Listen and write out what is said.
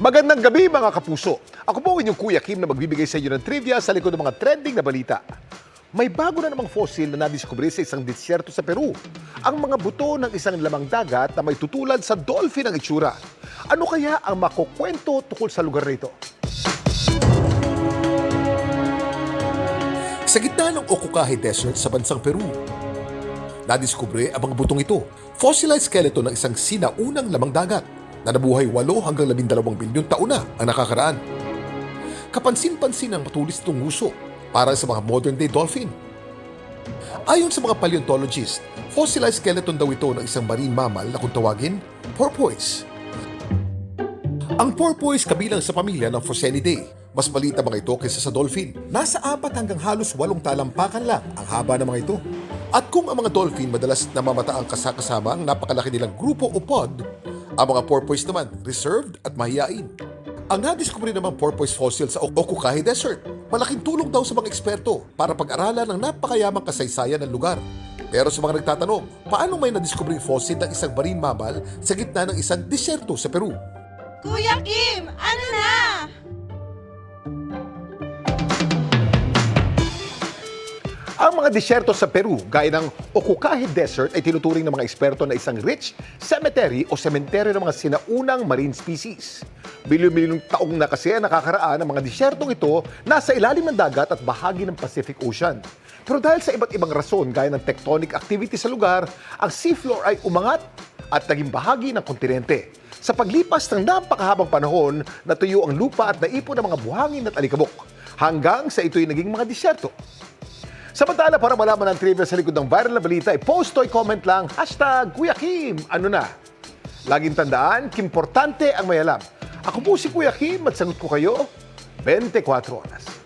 Magandang gabi mga kapuso. Ako po inyong Kuya Kim na magbibigay sa inyo ng trivia sa likod ng mga trending na balita. May bago na namang fossil na nadiskubre sa isang disyerto sa Peru. Ang mga buto ng isang lamang dagat na may tutulad sa dolphin ang itsura. Ano kaya ang makukwento tukol sa lugar na? Sa gitna ng Okukahe Desert sa bansang Peru, nadiskubre ang mga butong ito. Fossilized skeleton ng isang sinaunang lamang dagat na nabuhay 8 hanggang 12 bilyong taon na ang nakakaraan. Kapansin-pansin ang matulis itong nguso para sa mga modern-day dolphin. Ayon sa mga paleontologists, fossilized skeleton daw ito ng isang marine mammal na kung tawagin, porpoise. Ang porpoise kabilang sa pamilya ng Phocenidae. Mas maliit ang mga ito kaysa sa dolphin. Nasa apat hanggang halos walong talampakan lang ang haba ng mga ito. At kung ang mga dolphin madalas namamata ang kasakasama ang napakalaki nilang grupo o pod, ang mga porpoise naman reserved at mahiyain. Ang nadiskubre naman porpoise fossil sa Okukahe Desert, malaking tulong daw sa mga eksperto para pag-aralan ang napakayamang kasaysayan ng lugar. Pero sa mga nagtatanong, paano may nadiskubring fossil ng isang marine mammal sa gitna ng isang disyerto sa Peru? Kuya Kim, ano na? Mga disyerto sa Peru, gaya ng Okukahe Desert, ay tinuturing ng mga eksperto na isang rich cemetery o sementeryo ng mga sinaunang marine species. Bilyon-bilyong taong na kasi ang nakakaraan ng mga disyertong ito nasa ilalim ng dagat at bahagi ng Pacific Ocean. Pero dahil sa iba't ibang rason, gaya ng tectonic activity sa lugar, ang seafloor ay umangat at naging bahagi ng kontinente. Sa paglipas ng napakahabang panahon, natuyo ang lupa at naipon ang mga buhangin at alikabok hanggang sa ito'y naging mga disyerto. Samantala, para malaman ang trivia sa likod ng viral na balita, i-post o i-comment lang, hashtag Kuya Kim, ano na? Laging tandaan, kimportante ang may alam. Ako po si Kuya Kim at sagot ko kayo, 24 oras.